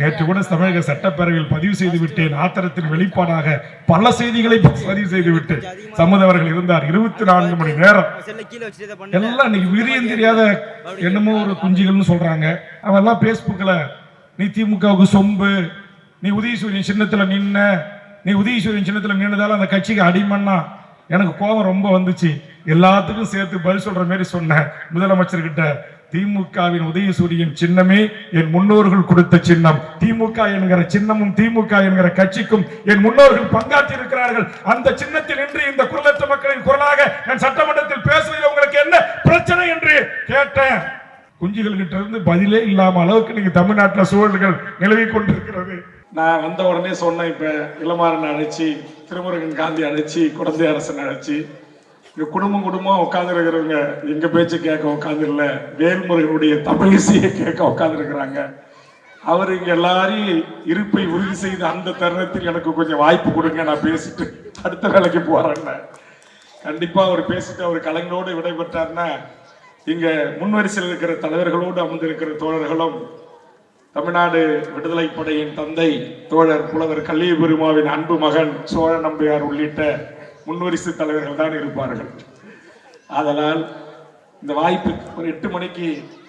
நேற்று கூட தமிழக சட்டப்பேரவையில் பதிவு செய்து விட்டேன். ஆத்திரத்தின் வெளிப்பாடாக பல செய்திகளை பதிவு செய்து விட்டு சம்மதவர்கள் இருந்தார். இருபத்தி நான்கு மணி நேரம். எல்லாம் இன்னைக்கு விரியம் தெரியாத என்னமோ ஒரு குஞ்சுகள்னு சொல்றாங்க. அவெல்லாம் பேஸ்புக்ல நீ திமுகவுக்கு சொம்பு நீ உதயசூரியன் சின்னத்துல நின்ன நீ உதயசூரியன் சின்னத்துல நின்னதால அந்த கட்சிக்கு அடிமண்ணா எனக்கு கோபம் ரொம்ப வந்துச்சு. எல்லாத்துக்கும் சேர்த்து பதில் சொல்ற மாதிரி சொன்னேன் முதலமைச்சர்கிட்ட திமுகவின் உதயசூரியின் சின்னமே என் முன்னோர்கள் கொடுத்த சின்னம். திமுக என்கிற சின்னமும் திமுக என்கிற கட்சிக்கும் என் முன்னோர்கள் பங்காற்றி இருக்கிறார்கள் அந்த சின்னத்தில் நின்று இந்த குரலற்ற மக்களின் குரலாக நான் சட்டமன்றத்தில் பேசுவதில் உங்களுக்கு என்ன பிரச்சனை என்று கேட்டேன். குஞ்சுகள் கிட்ட இருந்து பதிலே இல்லாம அளவுக்கு நீங்க தமிழ்நாட்டுல சூழல்கள் நிலவி கொண்டிருக்கிறது. நான் வந்த உடனே சொன்னேன் இப்ப இளமாறன் அழைச்சி திருமுருகன் காந்தி அழைச்சி குழந்தை அரசன் அழைச்சி இங்க குடும்பம் குடும்பம் உட்காந்துருக்கிறவங்க எங்கள் எங்க பேச்சு கேட்க உட்கார்ந்து இல்ல வேல்முருகனுடைய தமிழிசையை கேட்க உட்காந்துருக்கிறாங்க அவர் இங்க எல்லாரையும் இருப்பை உறுதி செய்த அந்த தருணத்தில் எனக்கு கொஞ்சம் வாய்ப்பு கொடுங்க நான் பேசிட்டு அடுத்த வேலைக்கு போறேன்னு கண்டிப்பா அவர் பேசிட்டு அவர் கலைஞரோடு விடைபெற்றார்னா இங்க முன்வரிசையில் இருக்கிற தலைவர்களோடு அமர்ந்திருக்கிற தோழர்களும் தமிழ்நாடு விடுதலை படையின் தந்தை தோழர் புலவர் கல்லிய பெருமாவின் அன்பு மகன் சோழ நம்பியார் உள்ளிட்ட முன்வரிசு தலைவர்கள் தான் இருப்பார்கள். அதனால் இந்த வாய்ப்பு ஒரு எட்டு மணிக்கு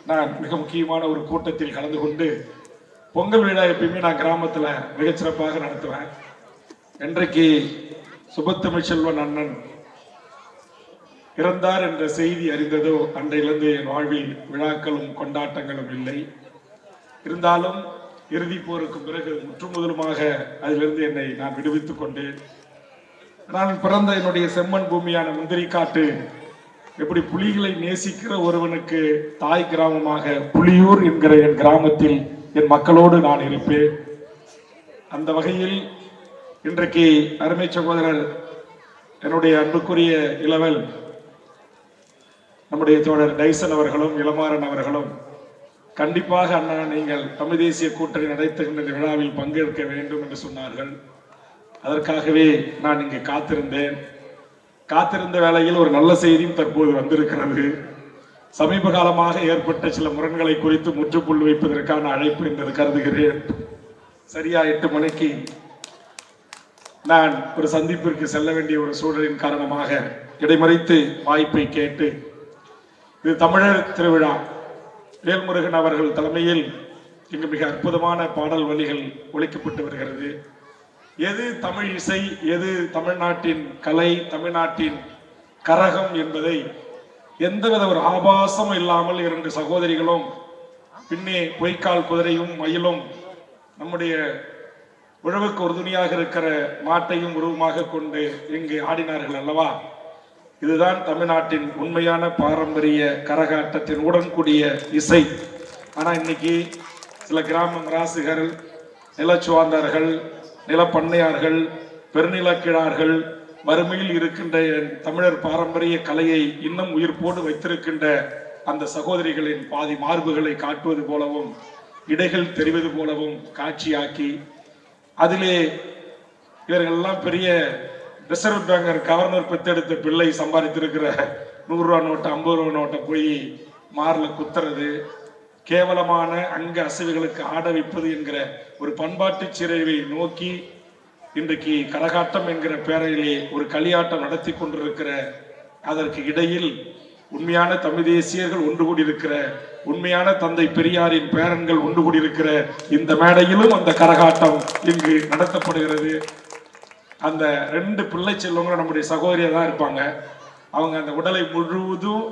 நான் மிக முக்கியமான ஒரு கூட்டத்தில் கலந்து கொண்டு பொங்கல் விழா எப்பயுமே நான் கிராமத்தில் மிகச்சிறப்பாக நடத்துவேன். இன்றைக்கு சுபத்தமிழ் செல்வன் அண்ணன் இறந்தார் என்ற செய்தி அறிந்ததோ அன்றையிலிருந்து என் வாழ்வில் விழாக்களும் கொண்டாட்டங்களும் இல்லை. இருந்தாலும் இறுதி போருக்கு பிறகு முற்றுமுதலுமாக அதிலிருந்து என்னை நான் விடுவித்துக் கொண்டேன். நான் பிறந்த என்னுடைய செம்மண் பூமியான முந்திரி காட்டு எப்படி புலிகளை நேசிக்கிற ஒருவனுக்கு தாய் கிராமமாக புலியூர் என்கிற என் கிராமத்தில் என் மக்களோடு நான் இருப்பேன். அந்த வகையில் இன்றைக்கு அருமை சகோதரர் என்னுடைய அன்புக்குரிய இளவல் நம்முடைய தோழர் டைசன் அவர்களும் இளமாறன் அவர்களும் கண்டிப்பாக அண்ணா நீங்கள் தமிழ் தேசிய கூட்டணி நடத்துகின்ற இந்த விழாவில் பங்கேற்க வேண்டும் என்று சொன்னார்கள். அதற்காகவே நான் இங்கே காத்திருந்தேன். காத்திருந்த வேளையில் ஒரு நல்ல செய்தியும் தற்போது வந்திருக்கிறது. சமீப காலமாக ஏற்பட்ட சில முரண்களை குறித்து முற்றுப்புள்ளி வைப்பதற்கான அழைப்பு என்று கருதுகிறேன். சரியா எட்டு மணிக்கு நான் ஒரு சந்திப்பிற்கு செல்ல வேண்டிய ஒரு சூழலின் காரணமாக இடைமறித்து வாய்ப்பை கேட்டு இது தமிழர் திருவிழா. வேல்முருகன் அவர்கள் தலைமையில் இங்கு மிக அற்புதமான பாடல் வழிகள் ஒழிக்கப்பட்டு வருகிறது. எது தமிழ் இசை எது தமிழ்நாட்டின் கலை தமிழ்நாட்டின் கரகம் என்பதை எந்தவித ஒரு ஆபாசம் இல்லாமல் இரண்டு சகோதரிகளும் பின்னே பொய்க்கால் குதிரையும் மயிலும் நம்முடைய உழவுக்கு உறுதுணையாக இருக்கிற மாட்டையும் உருவமாக கொண்டு இங்கு ஆடினார்கள் அல்லவா? இதுதான் தமிழ்நாட்டின் உண்மையான பாரம்பரிய கரகாட்டத்தின் உடன்கூடிய இசை. ஆனால் இன்னைக்கு சில கிராமம் ராசுகள் நிலச்சுவாந்தார்கள் நிலப்பண்ணையார்கள் பெருநிலக்கிழார்கள் வறுமையில் இருக்கின்ற என் தமிழர் பாரம்பரிய கலையை இன்னும் உயிர்ப்போடு வைத்திருக்கின்ற அந்த சகோதரிகளின் பாதி மார்புகளை காட்டுவது போலவும் இடைகள் தெரிவது போலவும் காட்சியாக்கி அதிலே இவர்கள்லாம் பெரிய ரிசர்வ் பேங்கர் கவர்னர் பெத்தெடுத்த பிள்ளை சம்பாதித்திருக்கிற நூறுரூவா நோட்டை நோட்டு ஐம்பது ரூபா நோட்டை போய் மாரில் குத்துறது கேவலமான அங்க அசைவுகளுக்கு ஆட வைப்பது என்கிற ஒரு பண்பாட்டு சிறைவை நோக்கி இன்றைக்கு கரகாட்டம் என்கிற பேரையிலே ஒரு களியாட்டம் நடத்தி கொண்டிருக்கிற அதற்கு இடையில் உண்மையான தமிழ் தேசியர்கள் ஒன்று கூடியிருக்கிற உண்மையான தந்தை பெரியாரின் பேரன்கள் ஒன்று கூடியிருக்கிற இந்த மேடையிலும் அந்த கரகாட்டம் இங்கு நடத்தப்படுகிறது. அந்த ரெண்டு பிள்ளை செல்வங்களும் நம்முடைய சகோதரியா தான் இருப்பாங்க. அவங்க அந்த உடலை முழுவதும்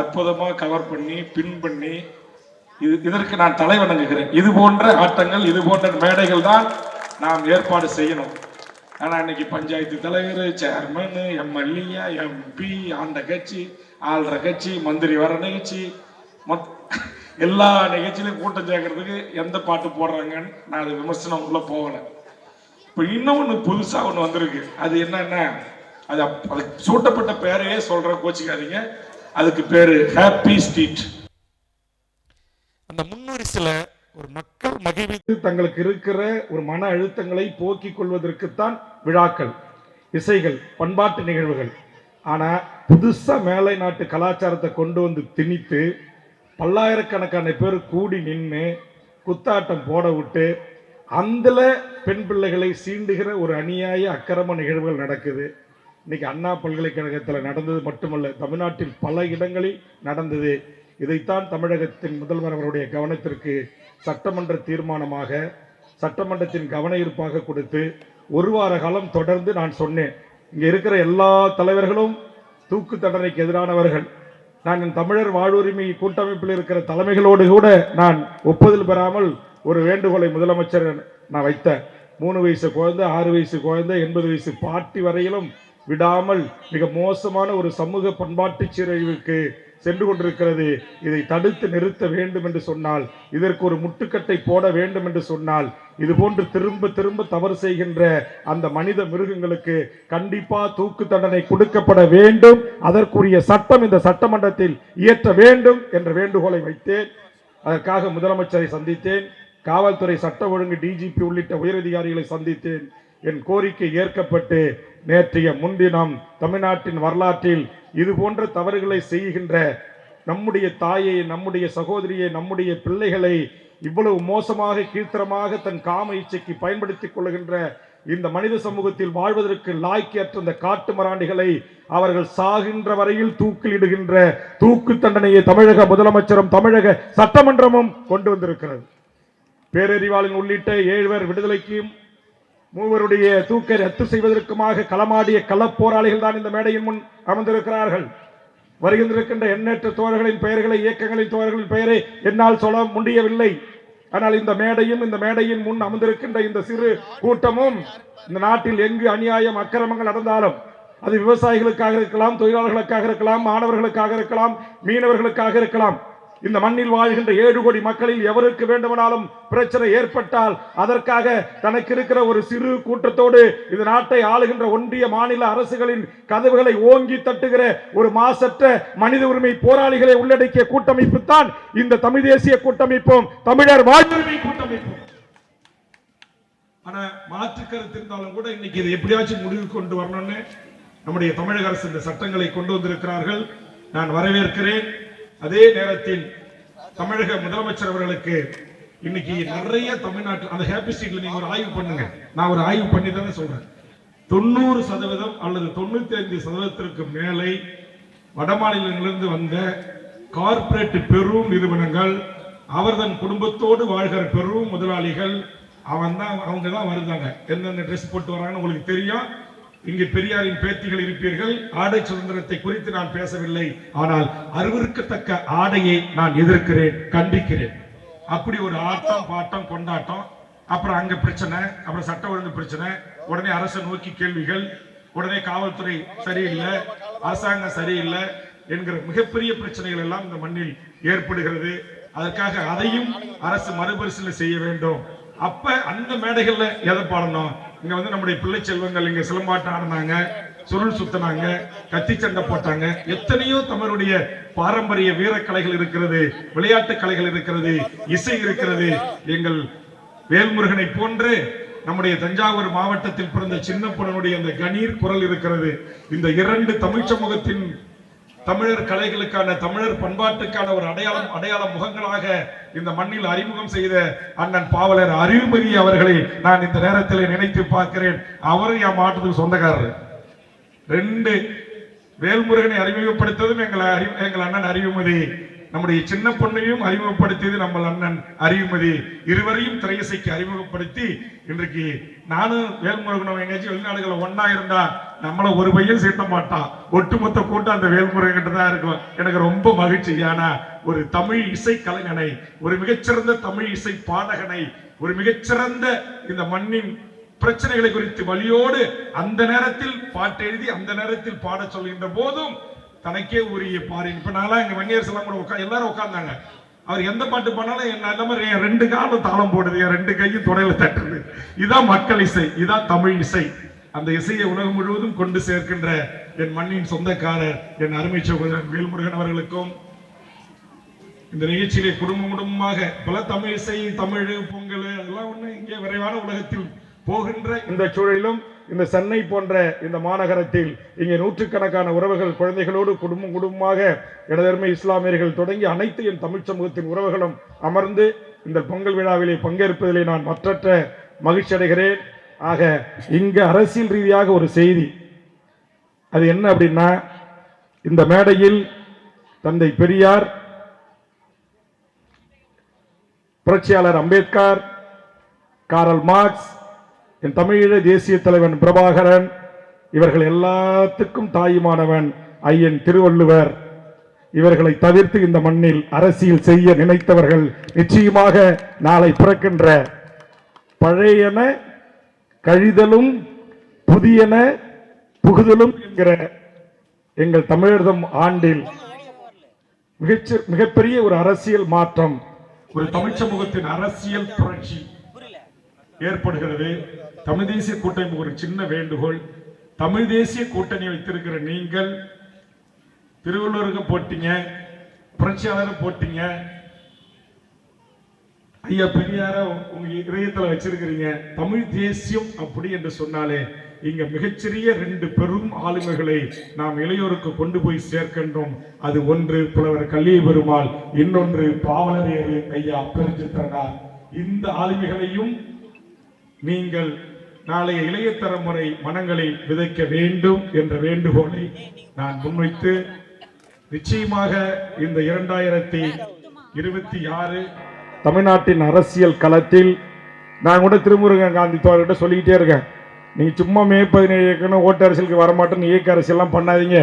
அற்புதமாக கவர் பண்ணி பின் பண்ணி இது இதற்கு நான் தலை வணங்குகிறேன். இது போன்ற ஆட்டங்கள் இது போன்ற மேடைகள் தான் நாம் ஏற்பாடு செய்யணும். ஆனால் இன்னைக்கு பஞ்சாயத்து தலைவர் சேர்மன் எம்எல்ஏ எம்பி ஆண்ட கட்சி ஆள்ற கட்சி மந்திரி வர நிகழ்ச்சி மொத் எல்லா நிகழ்ச்சியிலும் கூட்டம் சேர்க்கறதுக்கு எந்த பாட்டு போடுறாங்கன்னு நான் அது விமர்சனம் உள்ள போகலை. இப்போ இன்னும் ஒன்று புதுசாக ஒன்று வந்திருக்கு. அது என்னன்னா அது அது அதுக்கு சூட்டப்பட்ட பேரையே சொல்கிற கோச்சிக்காதீங்க. அதுக்கு பேர் ஹாப்பி ஸ்ட்ரீட் அந்த முன்னுரிசில ஒரு மக்கள் மகிழ்வி தங்களுக்கு இருக்கிற ஒரு மன அழுத்தங்களை போக்கிக் கொள்வதற்குத்தான் விழாக்கள் இசைகள் பண்பாட்டு நிகழ்வுகள். ஆனால் புதுசாக மேலை நாட்டு கலாச்சாரத்தை கொண்டு வந்து திணித்து பல்லாயிரக்கணக்கான பேர் கூடி நின்று குத்தாட்டம் போட விட்டு அந்தல பெண் பிள்ளைகளை சீண்டுகிற ஒரு அநியாய அக்கிரம நிகழ்வுகள் நடக்குது. இன்னைக்கு அண்ணா பல்கலைக்கழகத்தில் நடந்தது மட்டுமல்ல தமிழ்நாட்டில் பல இடங்களில் நடந்தது. இதைத்தான் தமிழகத்தின் முதல்வர் அவருடைய கவனத்திற்கு சட்டமன்ற தீர்மானமாக சட்டமன்றத்தின் கவன ஈர்ப்பாக கொடுத்து ஒரு வார காலம் தொடர்ந்து நான் சொன்னேன். இங்கே இருக்கிற எல்லா தலைவர்களும் தூக்கு தண்டனைக்கு எதிரானவர்கள். நான் என் தமிழர் வாழ்வுரிமை கூட்டமைப்பில் இருக்கிற தலைமைகளோடு கூட நான் ஒப்புதல் பெறாமல் ஒரு வேண்டுகோளை முதலமைச்சர் நான் வைத்தேன். மூணு வயசு குழந்தை ஆறு வயசு குழந்தை எண்பது வயசு பாட்டி வரையிலும் விடாமல் மிக மோசமான ஒரு சமூக பண்பாட்டு சீரழிவுக்கு சென்று கொண்டிருக்கிறது. இதை தடுத்து நிறுத்த வேண்டும் என்று சொன்னால் இதற்கு ஒரு முட்டுக்கட்டை போட வேண்டும் என்று சொன்னால் இது போன்று திரும்ப திரும்ப தவறு செய்கின்ற அந்த மனித மிருகங்களுக்கு கண்டிப்பா தூக்கு தண்டனை கொடுக்கப்பட வேண்டும். அதற்குரிய சட்டம் இந்த சட்டமன்றத்தில் இயற்ற வேண்டும் என்ற வேண்டுகோளை வைத்தேன். அதற்காக முதலமைச்சரை சந்தித்தேன். காவல்துறை சட்ட ஒழுங்கு டிஜிபி உள்ளிட்ட உயரதிகாரிகளை சந்தித்தேன். என் கோரிக்கை ஏற்கப்பட்டு நேற்றைய முன்தினம் தமிழ்நாட்டின் வரலாற்றில் இது போன்ற தவறுகளை செய்கின்ற நம்முடைய தாயை நம்முடைய சகோதரியை நம்முடைய பிள்ளைகளை இவ்வளவு மோசமாக கீழ்த்தரமாக தன் காம இச்சைக்கு பயன்படுத்திக் கொள்கின்ற இந்த மனித சமூகத்தில் வாழ்வதற்கு லாய்க்கேற்ற இந்த காட்டு மராண்டிகளை அவர்கள் சாகின்ற வரையில் தூக்கிலிடுகின்ற தூக்கு தண்டனையை தமிழக முதலமைச்சரும் தமிழக சட்டமன்றமும் கொண்டு வந்திருக்கிறது. பேரறிவாளன் உள்ளிட்ட ஏழுவர் விடுதலைக்கும் மூவருடைய தூக்கை ரத்து செய்வதற்குமாக களமாடிய களப்போராளிகள் தான் இந்த மேடையின் முன் அமர்ந்திருக்கிறார்கள். வருகின்றிருக்கின்ற எண்ணற்ற தோழர்களின் பெயர்களை இயக்கங்களின் தோழர்களின் பெயரை என்னால் சொல்ல முடியவில்லை. ஆனால் இந்த மேடையும் இந்த மேடையின் முன் அமர்ந்திருக்கின்ற இந்த சிறு கூட்டமும் இந்த நாட்டில் எங்கு அநியாயம் அக்கிரமங்கள் நடந்தாலும் அது விவசாயிகளுக்காக இருக்கலாம் தொழிலாளர்களுக்காக இருக்கலாம் மாணவர்களுக்காக இருக்கலாம் மீனவர்களுக்காக இருக்கலாம் இந்த மண்ணில் வாழ்கின்ற ஏழு கோடி மக்களில் எவருக்கு வேண்டுமானாலும் பிரச்சனை ஏற்பட்டால் அதற்காக தனக்கு இருக்கிற ஒரு சிறு கூட்டத்தோடு இந்த நாட்டை ஆளுகின்ற ஒன்றிய மாநில அரசுகளின் கதவுகளை ஓங்கி தட்டுகிற ஒரு மாசற்ற மனித உரிமை போராளிகளை உள்ளடக்கிய கூட்டமைப்பு தான் இந்த தமிழ் தேசிய கூட்டமைப்பும் தமிழர் வாழ்வுரிமை கூட்டமைப்பும். ஆனா மாற்று கருத்து இருந்தாலும் கூட இன்னைக்கு இதை எப்படியாச்சும் முடிவு கொண்டு வரணும்னு நம்முடைய தமிழக அரசு இந்த சட்டங்களை கொண்டு வந்திருக்கிறார்கள். நான் வரவேற்கிறேன். அதே நேரத்தில் தமிழக முதலமைச்சர் அவர்களுக்கு இன்னைக்கு நிறைய தமிழ்நாட்டில் அந்த ஹாப்பி ஸ்ட்ரீட்ல நீங்க ஒரு ஆய்வு பண்ணுங்க. நான் ஒரு ஆய்வு பண்ணி தானே சொல்றேன். தொண்ணூறு சதவீதம் அல்லது தொண்ணூத்தி ஐந்து சதவீதத்திற்கு மேலே வட மாநிலங்களிலிருந்து வந்த கார்ப்பரேட் பெரும் நிறுவனங்கள் அவர் தன் குடும்பத்தோடு வாழ்கிற பெரும் முதலாளிகள் அவன் தான் அவங்க தான் வருதாங்க. எந்தெந்த ட்ரெஸ் போட்டு வராங்கன்னு உங்களுக்கு தெரியும். இங்கு பெரியாரின் பேத்திகள் இருப்பீர்கள். ஆடை சுதந்திரத்தை குறித்து நான் பேசவில்லை. ஆனால் அருவருக்கத்தக்க ஆடையை நான் எதிர்க்கிறேன் கண்டிக்கிறேன். அப்படி ஒரு ஆட்டம் பாட்டம் கொண்டாட்டம். அப்புறம் அங்க பிரச்சனை அப்புறம் சட்ட ஒழுங்கு பிரச்சனை. உடனே அரசை நோக்கி கேள்விகள். உடனே காவல்துறை சரியில்லை அரசாங்கம் சரியில்லை என்கிற மிகப்பெரிய பிரச்சனைகள் எல்லாம் இந்த மண்ணில் ஏற்படுகிறது. அதற்காக அதையும் அரசு மறுபரிசீலனை செய்ய வேண்டும். அப்ப அந்த மேடைகள்ல எதை பாடணும்? இங்க வந்து நம்முடைய பிள்ளை செல்வங்கள் இங்க சிலம்பாட்டம் ஆடினாங்க சுருள் சுத்தினாங்க கத்தி சண்டை போட்டாங்க. எத்தனையோ தமிழுடைய பாரம்பரிய வீரக்கலைகள் இருக்கிறது விளையாட்டு கலைகள் இருக்கிறது இசை இருக்கிறது. எங்கள் வேல்முருகனை போன்று நம்முடைய தஞ்சாவூர் மாவட்டத்தில் பிறந்த சின்ன பொண்ணனுடைய அந்த கணீர் குரல் இருக்கிறது. இந்த இரண்டு தமிழ் சமூகத்தின் தமிழர் கலைகளுக்கான தமிழர் பண்பாட்டுக்கான ஒரு அடையாளம் அடையாள முகங்களாக இந்த மண்ணில் அறிமுகம் செய்த அண்ணன் பாவலர் அறிவுமதி அவர்களை நான் இந்த நேரத்தில் நினைத்து பார்க்கிறேன். அவரும் என் மாற்றத்துக்கு சொந்தக்காரர். ரெண்டு வேல்முருகனை அறிமுகப்படுத்ததும் எங்கள் அறி- எங்கள் அண்ணன் அறிவுமதி நம்முடைய சின்ன பொண்ணையும் அறிமுகப்படுத்தியது நம்ம அண்ணன் அறிவுமதி இருவரையும் திரையசைக்கு அறிமுகப்படுத்தி இன்றைக்கு நானும் வேல்முருகனும் எங்கேயாச்சும் வெளிநாடுகளில் ஒன்னா இருந்தா நம்மள ஒரு பையன் சீட்ட மாட்டான் ஒட்டுமொத்த கூட்டம் அந்த வேல்முருகன் கிட்ட தான் இருக்கும். எனக்கு ரொம்ப மகிழ்ச்சியான ஒரு தமிழ் இசை கலைஞனை ஒரு மிகச்சிறந்த தமிழ் இசை பாடகனை ஒரு மிகச்சிறந்த இந்த மண்ணின் பிரச்சனைகளை குறித்து வழியோடு அந்த நேரத்தில் பாட்டு எழுதி அந்த நேரத்தில் பாட சொல்கின்ற போதும் தனக்கே உரிய பாரு. இப்ப நான்லாம் எங்கள் வன்னியர்ஸ் எல்லாம் கூட உட்கா எல்லாரும் உட்கார்ந்தாங்க அவர் எந்த பாட்டு பண்ணாலும் என்ன இல்லாம என் ரெண்டு காலும் தாளம் போடுது என் ரெண்டு கையும் துணையில தட்டுது. இதான் மக்கள் இசை இதான் தமிழ் இசை. அந்த இசையை உலகம் முழுவதும் கொண்டு சேர்க்கின்ற என் மண்ணின் சொந்தக்காரர் என் அருமை சகோதரன் வேல்முருகன் அவர்களுக்கும் இந்த நிகழ்ச்சியிலே குடும்பம் குடும்பமாக பல தமிழ் இசை தமிழ் பொங்கல் அதெல்லாம் ஒண்ணு இங்கே விரைவான உலகத்தில் போகின்ற இந்த சூழலிலும் இந்த சென்னை போன்ற இந்த மாநகரத்தில் இங்கே நூற்றுக்கணக்கான உறவுகள் குழந்தைகளோடு குடும்பம் குடும்பமாக இடதர்மை இஸ்லாமியர்கள் தொடங்கி அனைத்து என் தமிழ் சமூகத்தின் உறவுகளும் அமர்ந்து இந்த பொங்கல் விழாவிலே பங்கேற்பதிலே நான் மற்றற்ற மகிழ்ச்சி அடைகிறேன். ஆக இங்கு அரசியல் ரீதியாக ஒரு செய்தி. அது என்ன அப்படின்னா இந்த மேடையில் தந்தை பெரியார் புரட்சியாளர் அம்பேத்கர் காரல் மார்க்ஸ் என் தமிழீழ தேசிய தலைவன் பிரபாகரன் இவர்கள் எல்லாத்துக்கும் தாயுமானவன் ஐயன் திருவள்ளுவர். இவர்களை தவிர்த்து இந்த மண்ணில் அரசியல் செய்ய நினைத்தவர்கள் நிச்சயமாக நாளை பிறக்கின்ற பழையன கழிதலும் புதியன புகுதலும் என்கிற எங்கள் தமிழர்தம் ஆண்டில் மிகச்ச மிகப்பெரிய ஒரு அரசியல் மாற்றம் ஒரு தமிழ் சமூகத்தின் அரசியல் புரட்சி. ஏற்படுகிறது. தமிழ் தேசிய கூட்டணி ஒரு சின்ன வேண்டுகோள். தமிழ் தேசிய கூட்டணி வைத்திருக்கிற நீங்கள் திருவள்ளுவருக்கு போட்டீங்க புரட்சியாளரும் போட்டீங்க. ஐயா பெரியார உங்க இதயத்துல வச்சிருக்கிறீங்க. தமிழ் தேசியம் அப்படி என்று சொன்னாலே இங்க மிகச்சிறிய ரெண்டு பெரும் ஆளுமைகளை நாம் இளையோருக்கு கொண்டு போய் சேர்க்கின்றோம். அது ஒன்று புலவர் கல்லிய பெருமாள் இன்னொன்று பாவலரேறு ஐயா பெருஞ்சித்திரனார். இந்த ஆளுமைகளையும் நீங்கள் நாளைய இளைய தலைமுறை மனங்களில் விதைக்க வேண்டும் என்ற வேண்டுகோளை நான் முன்வைத்து நிச்சயமாக இந்த இரண்டாயிரத்தி இருபத்தி ஆறு தமிழ்நாட்டின் அரசியல் களத்தில் நான் கூட திருமுருகன் காந்தி தோழர்கிட்ட சொல்லிக்கிட்டே இருக்கேன். நீங்கள் சும்மா மே பதினேழு இயக்கணும் ஓட்டு அரசியலுக்கு வரமாட்டேன்னு இயக்க அரசியல்லாம் பண்ணாதீங்க.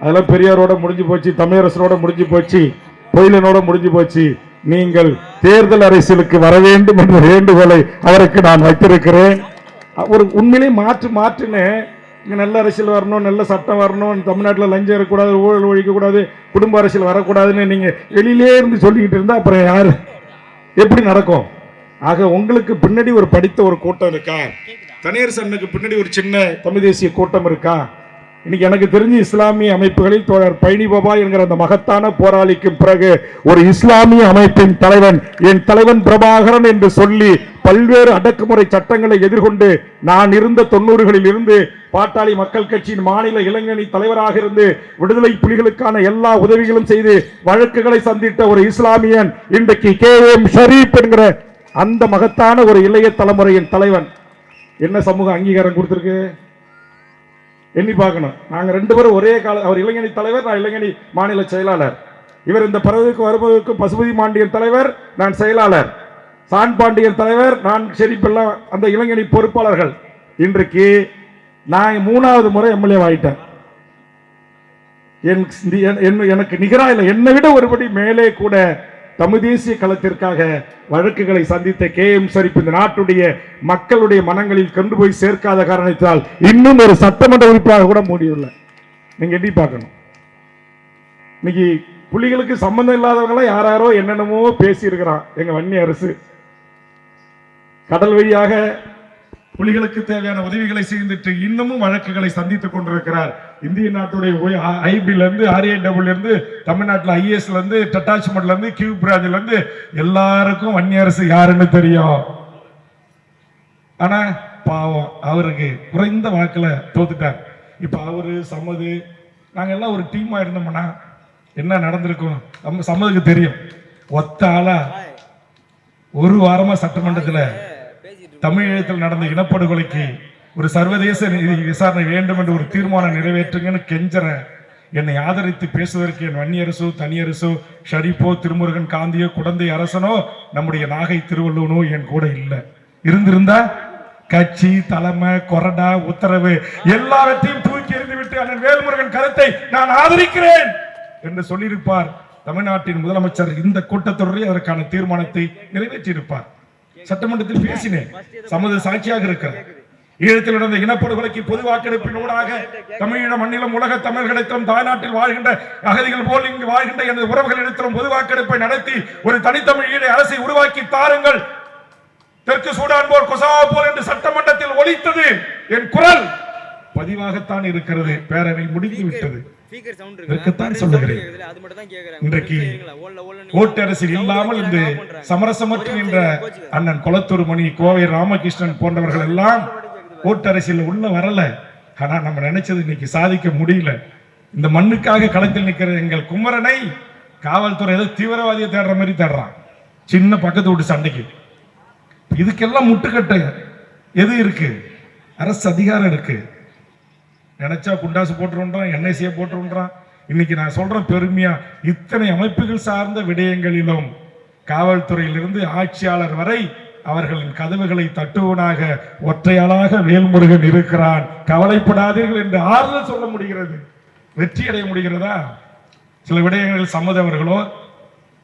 அதெல்லாம் பெரியாரோட முடிஞ்சு போச்சு தமிழரசனோட முடிஞ்சு போச்சு பொயிலனோட முடிஞ்சு போச்சு. நீங்கள் தேர்தல் அரசியலுக்கு வர வேண்டும் என்ற வேண்டுகோளை அவருக்கு நான் வைத்திருக்கிறேன். ஒரு உண்மையிலே மாற்று மாற்றுன்னு இங்கே நல்ல அரசியல் வரணும் நல்ல சட்டம் வரணும் தமிழ்நாட்டில் லஞ்சம் இருக்கக்கூடாது ஊழல் ஒழிக்கக்கூடாது குடும்ப அரசியல் வரக்கூடாதுன்னு நீங்கள் வெளியிலே இருந்து சொல்லிக்கிட்டு இருந்தால் அப்புறம் யார்? எப்படி நடக்கும்? ஆக உங்களுக்கு பின்னாடி ஒரு படித்த ஒரு கூட்டம் இருக்கா? தனியார் சன்னுக்கு பின்னாடி ஒரு சின்ன தமிழ் தேசிய கூட்டம் இருக்கா? இன்னைக்கு எனக்கு தெரிஞ்சு இஸ்லாமிய அமைப்புகளில் தோழர் பழனி பாபா என்கிற அந்த மகத்தான போராளிக்கு பிறகு ஒரு இஸ்லாமிய அமைப்பின் தலைவன் என் தலைவன் பிரபாகரன் என்று சொல்லி பல்வேறு அடக்குமுறை சட்டங்களை எதிர்கொண்டு நான் இருந்த தொண்ணூறுகளில் இருந்து பாட்டாளி மக்கள் கட்சியின் மாநில இளைஞரணி தலைவராக இருந்து விடுதலை புலிகளுக்கான எல்லா உதவிகளும் செய்து வழக்குகளை சந்தித்த ஒரு இஸ்லாமியன் இன்றைக்கு கே எம் ஷரீப் என்கிற அந்த மகத்தான ஒரு இளைய தலைமுறையின் தலைவன். என்ன சமூக அங்கீகாரம் கொடுத்திருக்கு? எண்ணி பார்க்கணும். நாங்கள் ரெண்டு பேரும் ஒரே கால அவர் இளைஞணி தலைவர் நான் இளைஞணி மாநில செயலாளர். இவர் இந்த பறவைக்கு வருவதற்கும் பசுபதி மாண்டியன் தலைவர் நான் செயலாளர். சான் பாண்டியன் தலைவர் நான் ஷெரீப்பெல்லாம் அந்த இளைஞணி பொறுப்பாளர்கள். இன்றைக்கு நான் மூணாவது முறை எம்எல்ஏ ஆயிட்டேன். என் என்- எனக்கு நிகராக இல்லை. என்னை விட ஒருபடி மேலே கூட தமிழ் தேசிய களத்திற்காக வழக்குகளை சந்தித்த கே எம் சரிப் இந்த நாட்டுடைய மக்களுடைய மனங்களில் கொண்டு போய் சேர்க்காத காரணத்தால் இன்னும் ஒரு சட்டமன்ற உறுப்பினராக கூட முடியவில்லை நீங்க எட்டி பார்க்கணும்? இன்னைக்கு புலிகளுக்கு சம்பந்தம் இல்லாதவங்களாம் யாராரோ யாரோ என்னென்னமோ பேசி இருக்கிறான் எங்க வன்னி அரசு. கடல் வழியாக புலிகளுக்கு தேவையான உதவிகளை செய்துட்டு இன்னமும் வழக்குகளை சந்தித்துக் கொண்டிருக்கிறார். இந்திய நாட்டுடைய ஐபில இருந்து ஆர்ஏடபிள்யூ இருந்து தமிழ்நாட்டில் ஐஏஎஸ்ல இருந்து டட்டாச்மெண்ட்ல இருந்து கியூ பிராஞ்சில இருந்து எல்லாருக்கும் வன்னி அரசு யாருன்னு தெரியும். ஆனா பாவம் அவருக்கு குறைந்த வாக்குல தோத்துட்டார். இப்ப அவரு சம்மது நாங்க எல்லாம் ஒரு டீமா இருந்தோம்னா என்ன நடந்திருக்கும்? நம்ம சம்மதுக்கு தெரியும். ஒத்த ஆளா ஒரு வாரமா சட்டமன்றத்துல தமிழகத்தில் நடந்த இனப்படுகொலைக்கு ஒரு சர்வதேச நீதி விசாரணை வேண்டும் என்று ஒரு தீர்மானம் நிறைவேற்றுங்கன்னு கெஞ்சற என்னை ஆதரித்து பேசுவதற்கு என் வன்னியரசோ தனியரசோ ஷரீப்போ திருமுருகன் காந்தியோ குடந்தை அரசனோ நம்முடைய நாகை திருவள்ளுவனோ என் கூட இல்லை. இருந்திருந்தா கட்சி தலைமை கொரடா உத்தரவு எல்லாவற்றையும் தூக்கி எறிந்துவிட்டு அண்ணன் வேல்முருகன் கருத்தை நான் ஆதரிக்கிறேன் என்று சொல்லியிருப்பார். தமிழ்நாட்டின் முதலமைச்சர் இந்த கூட்டத்தொடரில் அதற்கான தீர்மானத்தை நிறைவேற்றியிருப்பார். சட்டமன்றத்தில் பேசினேன். சமது சாட்சியாக இருக்கிறார். ஈழத்தில் நடந்த இனப்படுகொலைக்கு பொது வாக்கெடுப்பின் ஊடாக தமிழீழ மண்ணிலும் உலக தமிழர்களிடத்திலும் தாய்நாட்டில் வாழ்கின்ற அகதிகள் போல் இங்கு வாழ்கின்ற எனது உறவுகளிடத்திலும் பொது வாக்கெடுப்பை நடத்தி ஒரு தனித்தமிழ் ஈழ அரசை உருவாக்கி தாருங்கள். தெற்கு சூடான் போல் கொசாவா போல் என்று சட்டமன்றத்தில் ஒலித்தது. என் குரல் பதிவாகத்தான் இருக்கிறது. பேரவை முடிந்து விட்டது. இல்லாமல் இந்த சமரசமற்று அண்ணன் குளத்தூர் மணி கோவை ராமகிருஷ்ணன் போன்றவர்கள் எல்லாம் ஓட்டரசியல் உள்ள வரல. ஆனா நம்ம நினைச்சது இன்னைக்கு சாதிக்க முடியல. இந்த மண்ணுக்காக களத்தில் நிற்கிற எங்கள் குமரனை காவல்துறை ஏதோ தீவிரவாதியை தேடுற மாதிரி தேடுறான். சின்ன பக்கத்து வீட்டு சண்டைக்கு. இதுக்கெல்லாம் முட்டுக்கட்டு. எது இருக்கு? அரசு அதிகாரம் இருக்கு. நினைச்சா குண்டாசு போட்டுருன்றான் என்ஐசியை போட்டுருன்றான். இன்னைக்கு நான் சொல்றேன் பெருமையா இத்தனை அமைப்புகள் சார்ந்த விடயங்களிலும் காவல்துறையிலிருந்து ஆட்சியாளர் வரை அவர்களின் கதவுகளை தட்டுவனாக ஒற்றையாளாக வேல்முருகன் இருக்கிறான். கவலைப்படாதீர்கள் என்று ஆறுதல் சொல்ல முடிகிறது. வெற்றி அடைய முடிகிறதா? சில விடயங்களில் சம்மத் அவர்களோ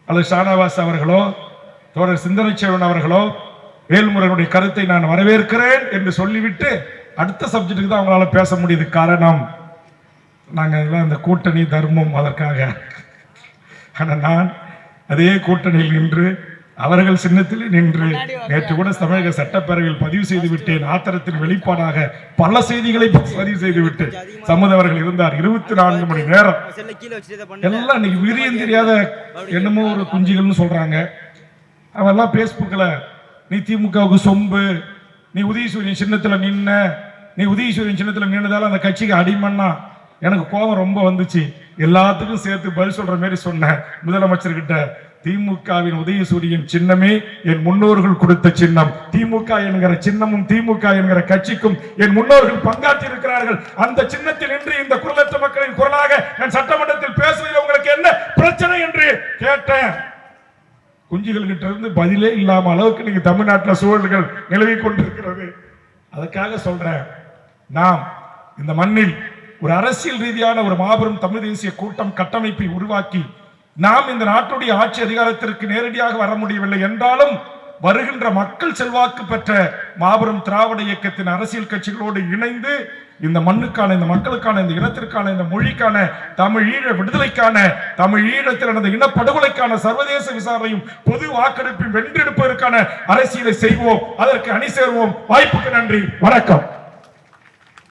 அல்லது ஷானவாஸ் அவர்களோ தோழர் சிந்தனைச்சேவன் அவர்களோ வேல்முருகனுடைய கருத்தை நான் வரவேற்கிறேன் என்று சொல்லிவிட்டு அடுத்த சப்ஜெக்ட்டுக்கு தான் அவங்களால பேச முடியுது காரணம். நாங்கள் எல்லாம் இந்த கூட்டணி தர்மம் அதற்காக. ஆனால் நான் அதே கூட்டணியில் நின்று அவர்கள் சின்னத்தில் நின்று நேற்று கூட தமிழக சட்டப்பேரவையில் பதிவு செய்து விட்டேன். ஆத்திரத்தின் வெளிப்பாடாக பல செய்திகளை பதிவு செய்து விட்டு சம்மத அவர்கள் இருந்தார். இருபத்தி நான்கு மணி நேரம். எல்லாம் இன்னைக்கு விரியம் தெரியாத என்னமோ ஒரு குஞ்சுகள்னு சொல்றாங்க. அவெல்லாம் பேஸ்புக்கில் நீ திமுகவுக்கு சொம்பு. நீ உதயசூரியன் சின்னத்துல நின்ன. நீ உதயசூரியன் சின்னத்துல நின்னதால அந்த கட்சிக்கு அடிமண்ணா எனக்கு கோபம் ரொம்ப வந்துச்சு. எல்லாத்துக்கும் சேர்த்து பதில் சொல்ற மாதிரி சொன்னேன் முதலமைச்சர்கிட்ட. திமுகவின் உதயசூரியின் சின்னமே என் முன்னோர்கள் கொடுத்த சின்னம். திமுக என்கிற சின்னமும் திமுக என்கிற கட்சிக்கும் என் முன்னோர்கள் பங்காற்றி இருக்கிறார்கள் அந்த சின்னத்தில் நின்று இந்த குரலற்ற மக்களின் குரலாக நான் சட்டமன்றத்தில் பேசுவதில் உங்களுக்கு என்ன பிரச்சனை என்று கேட்டேன். குஞ்சுகள் கிட்ட இருந்து பதிலே இல்லாம அளவுக்கு நீங்க தமிழ்நாட்டில் சூழல்கள் நிலவி கொண்டிருக்கிறது. அதுக்காக சொல்றேன். நாம் இந்த மண்ணில் ஒரு அரசியல் ரீதியான ஒரு மாபெரும் தமிழ் தேசிய கூட்டம் கட்டமைப்பை உருவாக்கி நாம் இந்த நாட்டுடைய ஆட்சி அதிகாரத்திற்கு நேரடியாக வர முடியவில்லை என்றாலும் வருகின்ற மக்கள் செல்வாக்கு பெற்ற மாபெரும் திராவிட இயக்கத்தின் அரசியல் கட்சிகளோடு இணைந்து இந்த மண்ணுக்கான இந்த மக்களுக்கான இந்த இனத்திற்கான இந்த மொழிக்கான தமிழ் ஈழ விடுதலைக்கான தமிழ் ஈழத்தில் நடந்த இனப்படுகொலைக்கான சர்வதேச விசாரணையும் பொது வாக்கெடுப்பையும் வென்றெடுப்பதற்கான அரசியலை செய்வோம். அதற்கு அணி சேர்வோம். வாய்ப்புக்கு நன்றி. வணக்கம்.